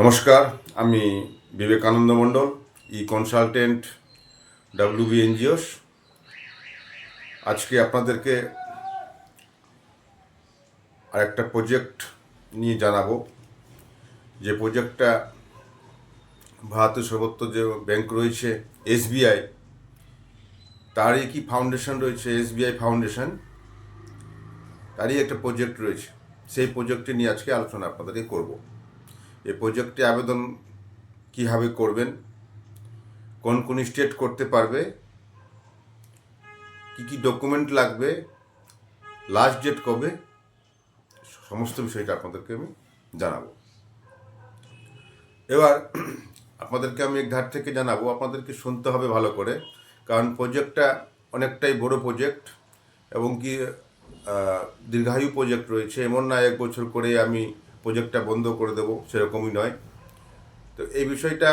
নমস্কার, আমি Vivekananda Mondal, E consultant W B NGOs আজকে আপনাদেরকে আরেকটা প্রজেক্ট নিয়ে জানাব। যে প্রজেক্টটা ভারতের সর্বত্র যে ব্যাংক রয়েছে এসবিআই তারই কি ফাউন্ডেশন রয়েছে এসবিআই ফাউন্ডেশন? তারই একটা প্রজেক্ট রয়েছে। সেই প্রজেক্টটি নিয়ে আজকে আলোচনা আপনাদেরকে করব। এই প্রজেক্টে আবেদন কীভাবে করবেন? কোন কোন স্টেট করতে পারবে? কি কি ডকুমেন্ট লাগবে? লাস্ট ডেট কবে? সমস্ত বিষয়টা আপনাদেরকে আমি জানাব। এবার আপনাদেরকে আমি এক ধার থেকে জানাব, আপনাদেরকে শুনতে হবে ভালো করে, কারণ প্রজেক্টটা অনেকটাই বড় প্রজেক্ট এবং কি দীর্ঘায়ু প্রজেক্ট রয়েছে। এমন না এক বছর করে আমি প্রজেক্টটা বন্ধ করে দেবো, সেরকমই নয়। তো এই বিষয়টা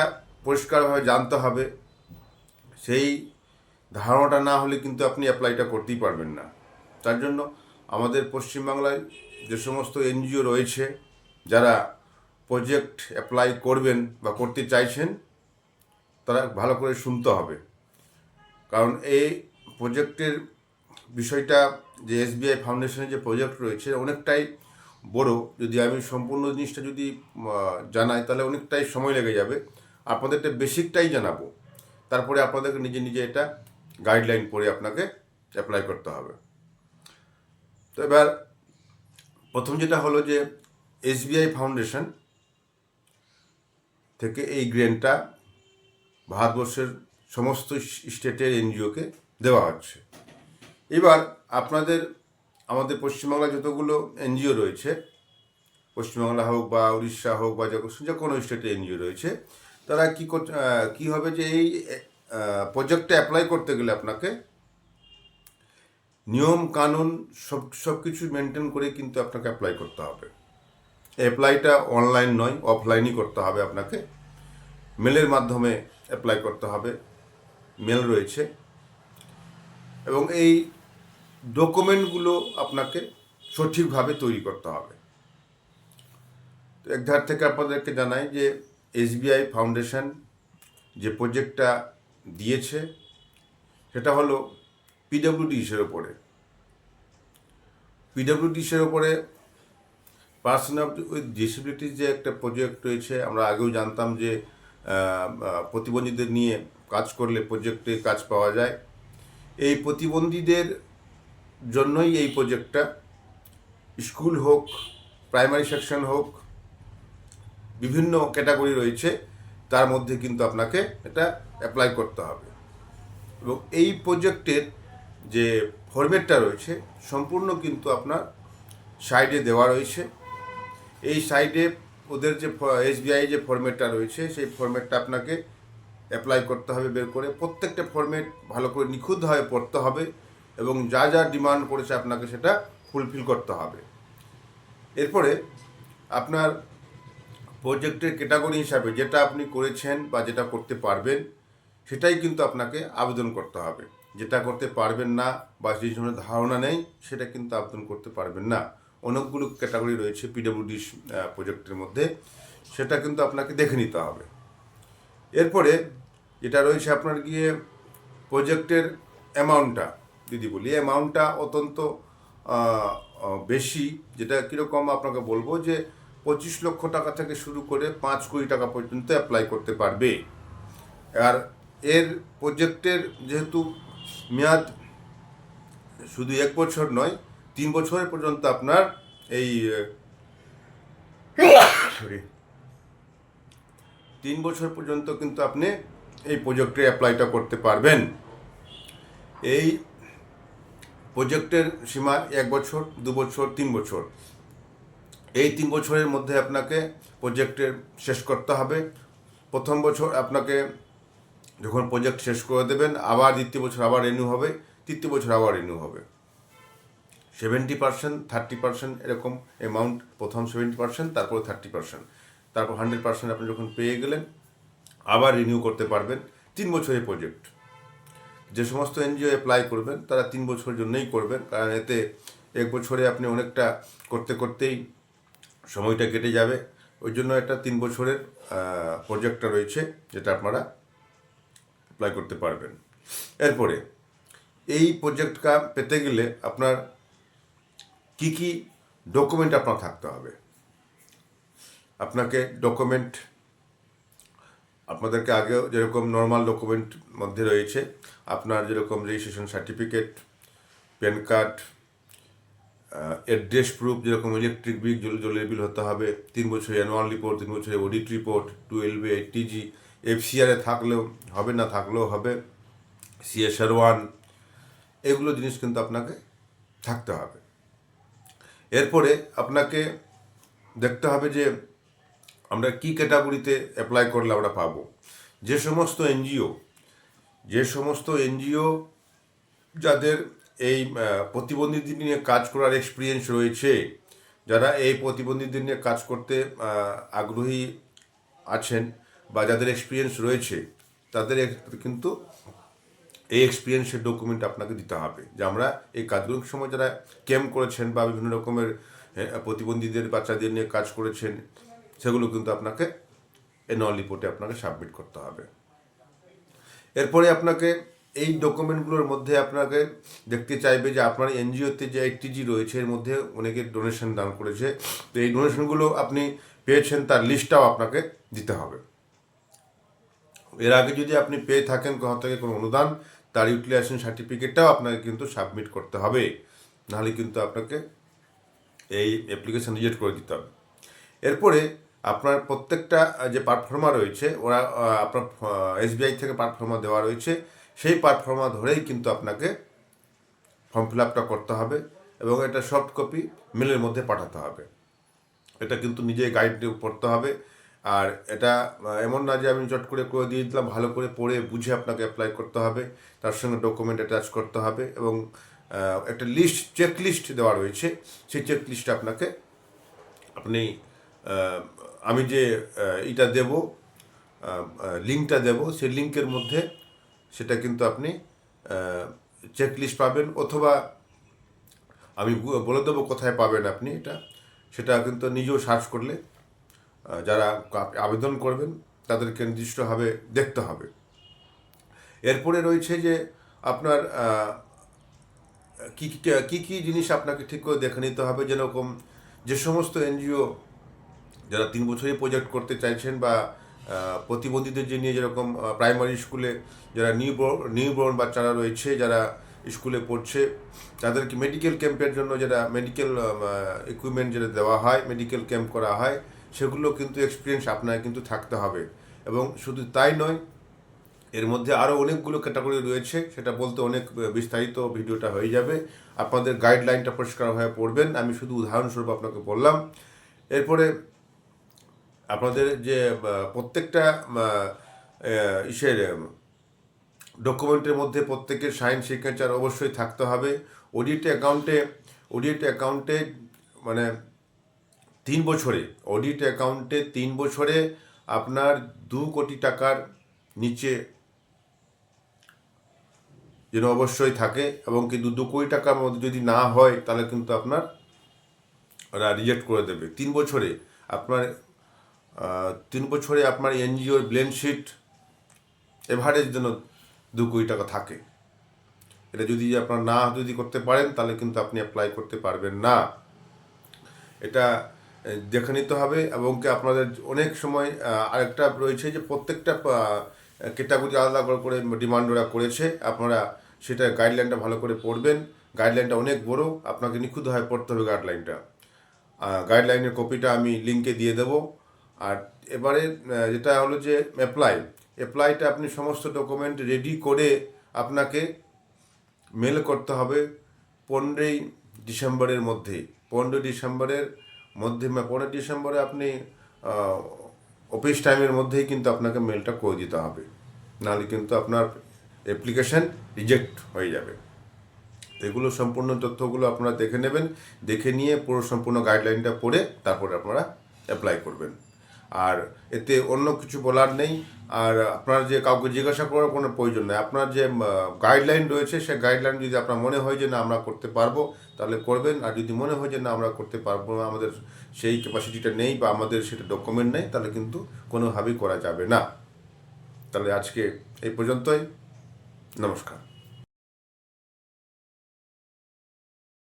পরিষ্কারভাবে জানতে হবে। সেই ধারণাটা না হলে কিন্তু আপনি অ্যাপ্লাইটা করতেই পারবেন না। তার জন্য আমাদের পশ্চিমবাংলায় যে সমস্ত এনজিও রয়েছে, যারা প্রজেক্ট অ্যাপ্লাই করবেন বা করতে চাইছেন, তারা ভালো করে শুনতে হবে। কারণ এই প্রজেক্টের বিষয়টা, যে এসবিআই ফাউন্ডেশনের যে প্রজেক্ট রয়েছে, অনেকটাই বড়, যদি আমি সম্পূর্ণ জিনিসটা যদি জানাই, তাহলে অনেকটাই সময় লেগে যাবে। আপনাদেরটা বেসিকটাই জানাব। তারপরে আপনাদেরকে নিজে নিজে এটা গাইডলাইন করে আপনাকে অ্যাপ্লাই করতে হবে। তো এবার, প্রথম যেটা হলো যে এসবিআই ফাউন্ডেশন থেকে এই গ্রেনটা ভারতবর্ষের সমস্ত স্টেটের এনজিওকে দেওয়া হচ্ছে। এবার আপনাদের আমাদের পশ্চিমবাংলায় যতগুলো এনজিও রয়েছে, পশ্চিমবাংলা হোক বা উড়িষ্যা হোক বা যে- কোনো স্টেটে এনজিও রয়েছে, তারা কী কী হবে যে এই প্রজেক্টে অ্যাপ্লাই করতে গেলে আপনাকে নিয়ম, কানুন সব সব কিছু মেনটেন করে কিন্তু আপনাকে অ্যাপ্লাই করতে হবে। অ্যাপ্লাইটা অনলাইন নয় অফলাইনই করতে হবে আপনাকে। মেলের মাধ্যমে অ্যাপ্লাই করতে হবে, মেল রয়েছে। এবং এই ডকুমেন্টগুলো আপনাকে সঠিকভাবে তৈরি করতে হবে। তো এক ধার থেকে আপনাদেরকে জানাই যে এসবিআই ফাউন্ডেশন যে প্রজেক্টটা দিয়েছে, সেটা হলো পিডব্লিউডিসের ওপরে। পিডব্লিউডিসের ওপরে পার্সন অফ উইথ ডিসেবিলিটিস যে একটা প্রজেক্ট রয়েছে, আমরা আগেও জানতাম যে প্রতিবন্ধীদের নিয়ে কাজ করলে প্রজেক্টে কাজ পাওয়া যায়। এই প্রতিবন্ধীদের জন্যই এই প্রজেক্টটা স্কুল হোক প্রাইমারি সেকশন হোক, বিভিন্ন ক্যাটাগরি রয়েছে, তার মধ্যে কিন্তু আপনাকে এটা অ্যাপ্লাই করতে হবে। এবং এই প্রজেক্টের যে ফরম্যাটটা রয়েছে, সম্পূর্ণ কিন্তু আপনার সাইডে দেওয়া রয়েছে। এই সাইডে ওদের যে এসবিআই যে ফরম্যাটটা রয়েছে, সেই ফরম্যাটটা আপনাকে অ্যাপ্লাই করতে হবে, বের করে। প্রত্যেকটা ফরম্যাট ভালো করে নিখুঁতভাবে পড়তে হবে। এবং যা যা ডিমান্ড করেছে আপনাকে সেটা ফুলফিল করতে হবে। এরপরে আপনার প্রজেক্টের ক্যাটাগরি হিসাবে যেটা আপনি করেছেন বা যেটা করতে পারবেন, সেটাই কিন্তু আপনাকে আবেদন করতে হবে। যেটা করতে পারবেন না বা যে ধরনের ধারণা নেই, সেটা কিন্তু আবেদন করতে পারবেন না। অনেকগুলো ক্যাটাগরি রয়েছে পিডব্লিউডি প্রজেক্টের মধ্যে, সেটা কিন্তু আপনাকে দেখে নিতে হবে। এরপরে যেটা রয়েছে আপনার গিয়ে প্রজেক্টের অ্যামাউন্টটা যদি বলি অ্যামাউন্টটা অত্যন্ত বেশি, যেটা কীরকম আপনাকে বলব যে, পঁচিশ লক্ষ টাকা থেকে শুরু করে পাঁচ কোটি টাকা পর্যন্ত অ্যাপ্লাই করতে পারবে। আর এর প্রজেক্টের যেহেতু মেয়াদ শুধু এক বছর নয়, তিন বছরের পর্যন্ত আপনার এই সরি তিন বছর পর্যন্ত কিন্তু আপনি এই প্রজেক্টে অ্যাপ্লাইটা করতে পারবেন। এই প্রজেক্টের সীমা এক বছর, দু বছর, তিন বছর। এই তিন বছরের মধ্যে আপনাকে প্রজেক্টের শেষ করতে হবে। প্রথম বছর আপনাকে যখন প্রজেক্ট শেষ করে দেবেন, আবার দ্বিতীয় বছর আবার রিনিউ হবে, তৃতীয় বছর আবার রিনিউ হবে। সেভেন্টি পার্সেন্ট থার্টি পার্সেন্ট এরকম অ্যামাউন্ট প্রথম সেভেন্টি পার্সেন্ট তারপরে থার্টি পার্সেন্ট তারপর হান্ড্রেড পার্সেন্ট আপনি যখন পেয়ে গেলেন, আবার রিনিউ করতে পারবেন। তিন বছরের প্রজেক্ট যে সমস্ত এনজিও অ্যাপ্লাই করবেন, তারা তিন বছরের জন্যই করবেন, কারণ এতে এক বছরে আপনি অনেকটা করতে করতেই সময়টা কেটে যাবে। ওই জন্য একটা তিন বছরের প্রজেক্টটা রয়েছে যেটা আপনারা অ্যাপ্লাই করতে পারবেন। এরপরে, এই প্রজেক্টটা পেতে গেলে আপনার কি কি ডকুমেন্ট আপনার থাকতে হবে? আপনাকে ডকুমেন্ট আপনাদেরকে আগেও যেরকম নর্মাল ডকুমেন্ট মধ্যে রয়েছে, আপনার যেরকম registration certificate PAN card address proof যেরকম ইলেকট্রিক বিল জল, জলের বিল হতে হবে, তিন বছরের অ্যানুয়াল রিপোর্ট তিন বছরের অডিট রিপোর্ট টুয়েলভে টিজি এফসিআরে থাকলেও হবে না, থাকলেও হবে সিএসআর ওয়ান এগুলো জিনিস কিন্তু আপনাকে থাকতে হবে। এরপরে আপনাকে দেখতে হবে যে আমরা কি ক্যাটাগরিতে অ্যাপ্লাই করলে আমরা পাবো? যে সমস্ত এনজিও, যে সমস্ত এনজিও যাদের এই প্রতিবন্ধীদের নিয়ে কাজ করার এক্সপিরিয়েন্স রয়েছে, যারা এই প্রতিবন্ধীদের নিয়ে কাজ করতে আগ্রহী আছেন বা যাদের এক্সপিরিয়েন্স রয়েছে, তাদের কিন্তু এই এক্সপিরিয়েন্সের ডকুমেন্ট আপনাকে দিতে হবে। যে আমরা এই কাজগুলোর সময় যারা ক্যাম্প করেছেন বা বিভিন্ন রকমের প্রতিবন্ধীদের, বাচ্চাদের নিয়ে কাজ করেছেন সেগুলো কিন্তু আপনাকে এনুয়াল রিপোর্টে আপনাকে সাবমিট করতে হবে। এরপরে আপনাকে এই ডকুমেন্টগুলোর মধ্যে আপনাকে দেখতে চাইবে যে আপনার এনজিওতে যে এইটিজি রয়েছে, এর মধ্যে অনেকে ডোনেশন দান করেছে। তো এই ডোনেশনগুলো আপনি পেয়েছেন, তার লিস্টটাও আপনাকে দিতে হবে। এর আগে যদি আপনি পেয়ে থাকেন কোথাও থেকে কোনো অনুদান, তার ইউটিলাইজেশন সার্টিফিকেটটাও আপনাকে কিন্তু সাবমিট করতে হবে। নাহলে কিন্তু আপনাকে এই অ্যাপ্লিকেশন রিজেক্ট করে দিতে হবে। এরপরে আপনার প্রত্যেকটা যে পারফর্মা রয়েছে, ওরা আপনার এসবিআই থেকে পারফর্মা দেওয়া রয়েছে, সেই পারফর্মা ধরেই কিন্তু আপনাকে ফর্ম ফিল আপটা করতে হবে এবং এটা সফট কপি মেলের মধ্যে পাঠাতে হবে। এটা কিন্তু নিজে গাইড পড়তে হবে। আর এটা এমন না যে আমি চট করে করে দিয়ে দিলাম, ভালো করে পড়ে বুঝে আপনাকে অ্যাপ্লাই করতে হবে, তার সঙ্গে ডকুমেন্ট অ্যাটাচ করতে হবে এবং একটা লিস্ট চেক লিস্ট দেওয়া রয়েছে, সেই চেক লিস্টটা আপনাকে আপনি আমি যে এটা দেব লিঙ্কটা দেব সেই লিঙ্কের মধ্যে সেটা কিন্তু আপনি চেক লিস্ট পাবেন অথবা আমি বলে দেবো কোথায় পাবেন আপনি এটা। সেটা কিন্তু নিজেও সার্চ করলে যারা আবেদন করবেন, তাদেরকে নির্দিষ্টভাবে দেখতে হবে। এরপরে রয়েছে যে আপনার কি কি জিনিস আপনাকে ঠিক করে দেখে নিতে হবে, যেরকম যে সমস্ত এনজিও যারা তিন বছরই প্রজেক্ট করতে চাইছেন বা প্রতিবন্ধীদের যে নিয়ে যেরকম প্রাইমারি স্কুলে যারা নিউ নিউ বর্ন বাচ্চারা রয়েছে, যারা স্কুলে পড়ছে, তাদেরকে মেডিকেল ক্যাম্পের জন্য যারা মেডিকেল ইকুইপমেন্ট যেটা দেওয়া হয় মেডিকেল ক্যাম্প করা হয়, সেগুলো কিন্তু এক্সপিরিয়েন্স আপনার কিন্তু থাকতে হবে। এবং শুধু তাই নয়, এর মধ্যে আরও অনেকগুলো ক্যাটাগরি রয়েছে, সেটা বলতে অনেক বিস্তারিত ভিডিওটা হয়ে যাবে। আপনাদের গাইডলাইনটা পরিষ্কারভাবে পড়বেন। আমি শুধু উদাহরণস্বরূপ আপনাকে বললাম। এরপরে আপনাদের যে প্রত্যেকটা ইসের ডকুমেন্টের মধ্যে প্রত্যেকের সাইন সিগনেচার অবশ্যই থাকতে হবে। অডিট অ্যাকাউন্টে অডিট অ্যাকাউন্টে মানে তিন বছরে অডিট অ্যাকাউন্টে তিন বছরে আপনার দু কোটি টাকার নিচে যেন অবশ্যই থাকে এবং কিন্তু দু কোটি টাকার মধ্যে যদি না হয়, তাহলে কিন্তু আপনার ওরা রিজেক্ট করে দেবে। তিন বছরে আপনার তিন বছরে আপনার এনজিওর ব্লেন্ড শিট, এভারেজ যেন দু কোটি টাকা থাকে। এটা যদি আপনার না যদি করতে পারেন, তাহলে কিন্তু আপনি অ্যাপ্লাই করতে পারবেন না। এটা দেখে নিতে হবে এবং কি আপনাদের অনেক সময় আরেকটা রয়েছে যে প্রত্যেকটা ক্যাটাগরি আলাদা করে করে ডিমান্ড ওরা করেছে। আপনারা সেটা গাইডলাইনটা ভালো করে পড়বেন। গাইডলাইনটা অনেক বড়। আপনাকে নিখুঁতভাবে পড়তে হবে গাইডলাইনটা গাইডলাইনের কপিটা আমি লিঙ্কে দিয়ে দেবো। আর এবারে যেটা হলো যে অ্যাপ্লাই অ্যাপ্লাইটা আপনি সমস্ত ডকুমেন্ট রেডি করে আপনাকে মেল করতে হবে পনেরোই ডিসেম্বরের মধ্যে। পনেরোই ডিসেম্বরের মধ্যে পনেরোই ডিসেম্বরে আপনি অফিস টাইমের মধ্যেই কিন্তু আপনাকে মেলটা করে দিতে হবে। নাহলে কিন্তু আপনার অ্যাপ্লিকেশন রিজেক্ট হয়ে যাবে। এগুলো সম্পূর্ণ তথ্যগুলো আপনারা দেখে নেবেন, দেখে নিয়ে পুরো সম্পূর্ণ গাইডলাইনটা পড়ে তারপরে আপনারা অ্যাপ্লাই করবেন। আর এতে অন্য কিছু বলার নেই। আর আপনার যে কাউকে জিজ্ঞাসা করার কোনো প্রয়োজন নেই। আপনার যে গাইডলাইন রয়েছে, সে গাইডলাইন যদি আপনার মনে হয় যে না, আমরা করতে পারব, তাহলে করবেন। আর যদি মনে হয় যে না, আমরা করতে পারব না, আমাদের সেই ক্যাপাসিটিটা নেই বা আমাদের সেটা ডকুমেন্ট নেই, তাহলে কিন্তু কোনোভাবেই করা যাবে না। তাহলে আজকে এই পর্যন্তই। নমস্কার।